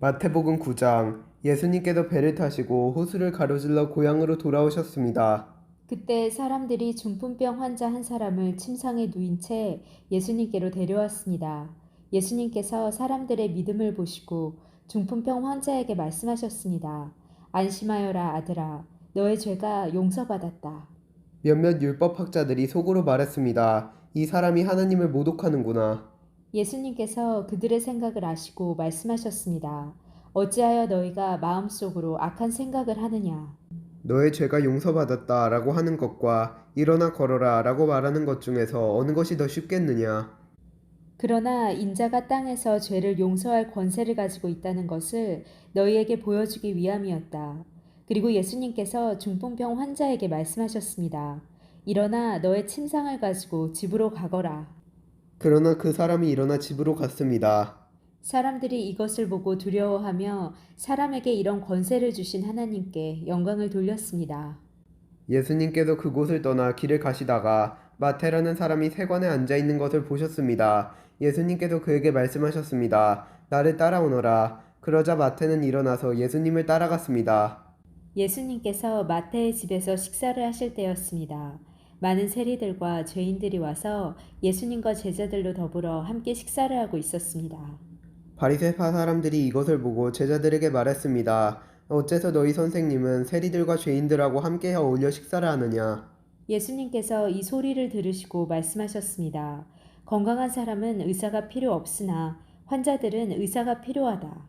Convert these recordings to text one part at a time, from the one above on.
마태복음 9장 예수님께서 배를 타시고 호수를 가로질러 고향으로 돌아오셨습니다. 그때 사람들이 중풍병 환자 한 사람을 침상에 누인 채 예수님께로 데려왔습니다. 예수님께서 사람들의 믿음을 보시고 중풍병 환자에게 말씀하셨습니다. 안심하여라 아들아 너의 죄가 용서받았다. 몇몇 율법학자들이 속으로 말했습니다. 이 사람이 하나님을 모독하는구나. 예수님께서 그들의 생각을 아시고 말씀하셨습니다. 어찌하여 너희가 마음속으로 악한 생각을 하느냐 너의 죄가 용서받았다 라고 하는 것과 일어나 걸어라 라고 말하는 것 중에서 어느 것이 더 쉽겠느냐. 그러나 인자가 땅에서 죄를 용서할 권세를 가지고 있다는 것을 너희에게 보여주기 위함이었다. 그리고 예수님께서 중풍병 환자에게 말씀하셨습니다. 일어나 너의 침상을 가지고 집으로 가거라. 그러나 그 사람이 일어나 집으로 갔습니다. 사람들이 이것을 보고 두려워하며 사람에게 이런 권세를 주신 하나님께 영광을 돌렸습니다. 예수님께서 그곳을 떠나 길을 가시다가 마태라는 사람이 세관에 앉아 있는 것을 보셨습니다. 예수님께서 그에게 말씀하셨습니다. 나를 따라오너라. 그러자 마태는 일어나서 예수님을 따라갔습니다. 예수님께서 마태의 집에서 식사를 하실 때였습니다. 많은 세리들과 죄인들이 와서 예수님과 제자들로 더불어 함께 식사를 하고 있었습니다. 바리새파 사람들이 이것을 보고 제자들에게 말했습니다. 어째서 너희 선생님은 세리들과 죄인들하고 함께 어울려 식사를 하느냐? 예수님께서 이 소리를 들으시고 말씀하셨습니다. 건강한 사람은 의사가 필요 없으나 환자들은 의사가 필요하다.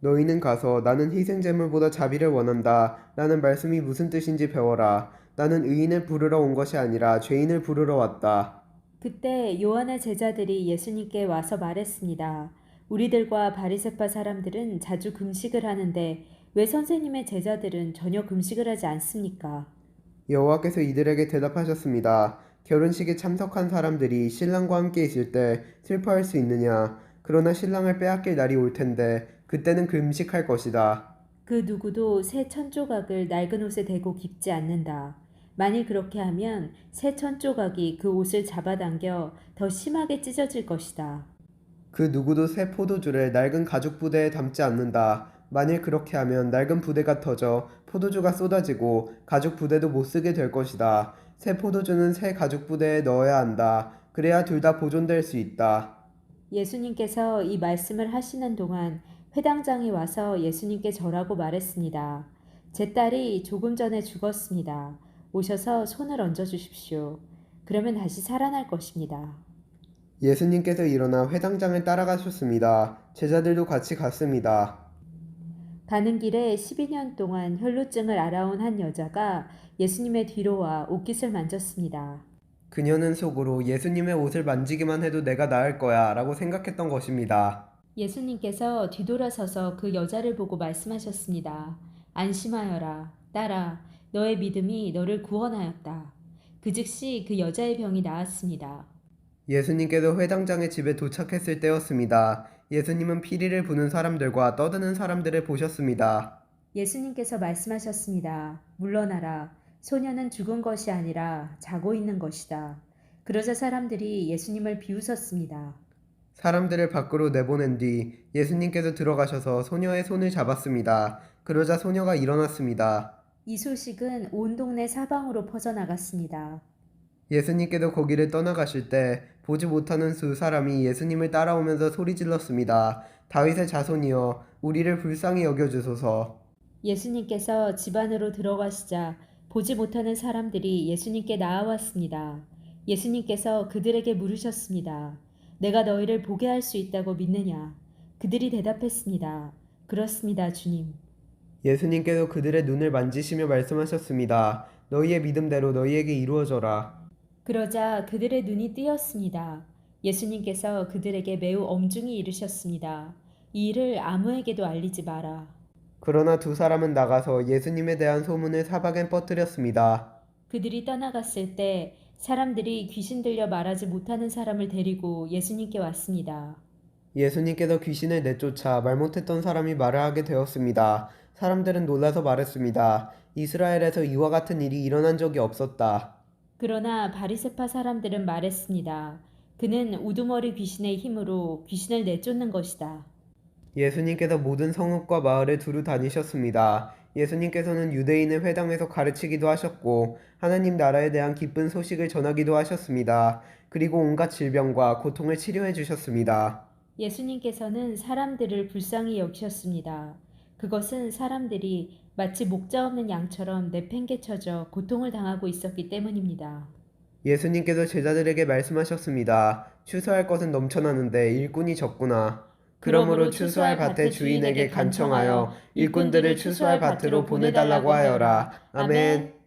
너희는 가서 나는 희생제물보다 자비를 원한다. 라는 말씀이 무슨 뜻인지 배워라. 나는 의인을 부르러 온 것이 아니라 죄인을 부르러 왔다. 그때 요한의 제자들이 예수님께 와서 말했습니다. 우리들과 바리새파 사람들은 자주 금식을 하는데 왜 선생님의 제자들은 전혀 금식을 하지 않습니까? 여호와께서 이들에게 대답하셨습니다. 결혼식에 참석한 사람들이 신랑과 함께 있을 때 슬퍼할 수 있느냐? 그러나 신랑을 빼앗길 날이 올 텐데 그때는 금식할 것이다. 그 누구도 새 천조각을 낡은 옷에 대고 깁지 않는다. 만일 그렇게 하면 새 천조각이 그 옷을 잡아당겨 더 심하게 찢어질 것이다. 그 누구도 새 포도주를 낡은 가죽 부대에 담지 않는다. 만일 그렇게 하면 낡은 부대가 터져 포도주가 쏟아지고 가죽 부대도 못 쓰게 될 것이다. 새 포도주는 새 가죽 부대에 넣어야 한다. 그래야 둘 다 보존될 수 있다. 예수님께서 이 말씀을 하시는 동안 회당장이 와서 예수님께 절하고 말했습니다. 제 딸이 조금 전에 죽었습니다. 오셔서 손을 얹어 주십시오. 그러면 다시 살아날 것입니다. 예수님께서 일어나 회당장을 따라가셨습니다. 제자들도 같이 갔습니다. 가는 길에 12년 동안 혈루증을 알아온 한 여자가 예수님의 뒤로 와 옷깃을 만졌습니다. 그녀는 속으로 예수님의 옷을 만지기만 해도 내가 나을 거야 라고 생각했던 것입니다. 예수님께서 뒤돌아서서 그 여자를 보고 말씀하셨습니다. 안심하여라, 딸아, 너의 믿음이 너를 구원하였다. 그 즉시 그 여자의 병이 나았습니다. 예수님께서 회당장의 집에 도착했을 때였습니다. 예수님은 피리를 부는 사람들과 떠드는 사람들을 보셨습니다. 예수님께서 말씀하셨습니다. 물러나라. 소녀는 죽은 것이 아니라 자고 있는 것이다. 그러자 사람들이 예수님을 비웃었습니다. 사람들을 밖으로 내보낸 뒤 예수님께서 들어가셔서 소녀의 손을 잡았습니다. 그러자 소녀가 일어났습니다. 이 소식은 온 동네 사방으로 퍼져나갔습니다. 예수님께서 거기를 떠나가실 때 보지 못하는 수 사람이 예수님을 따라오면서 소리 질렀습니다. 다윗의 자손이여 우리를 불쌍히 여겨 주소서. 예수님께서 집 안으로 들어가시자 보지 못하는 사람들이 예수님께 나아왔습니다. 예수님께서 그들에게 물으셨습니다. 내가 너희를 보게 할 수 있다고 믿느냐? 그들이 대답했습니다. 그렇습니다, 주님. 예수님께서 그들의 눈을 만지시며 말씀하셨습니다. 너희의 믿음대로 너희에게 이루어져라. 그러자 그들의 눈이 뜨였습니다. 예수님께서 그들에게 매우 엄중히 이르셨습니다. 이 일을 아무에게도 알리지 마라. 그러나 두 사람은 나가서 예수님에 대한 소문을 사방에 퍼뜨렸습니다. 그들이 떠나갔을 때 사람들이 귀신 들려 말하지 못하는 사람을 데리고 예수님께 왔습니다. 예수님께서 귀신을 내쫓아 말 못했던 사람이 말을 하게 되었습니다. 사람들은 놀라서 말했습니다. 이스라엘에서 이와 같은 일이 일어난 적이 없었다. 그러나 바리세파 사람들은 말했습니다. 그는 우두머리 귀신의 힘으로 귀신을 내쫓는 것이다. 예수님께서 모든 성읍과 마을에 두루 다니셨습니다. 예수님께서는 유대인의 회당에서 가르치기도 하셨고 하나님 나라에 대한 기쁜 소식을 전하기도 하셨습니다. 그리고 온갖 질병과 고통을 치료해 주셨습니다. 예수님께서는 사람들을 불쌍히 여기셨습니다. 그것은 사람들이 마치 목자 없는 양처럼 내팽개쳐져 고통을 당하고 있었기 때문입니다. 예수님께서 제자들에게 말씀하셨습니다. 추수할 것은 넘쳐나는데 일꾼이 적구나. 그러므로 추수할 밭의 주인에게 간청하여 일꾼들을 추수할 밭으로 보내달라고 하여라. 아멘.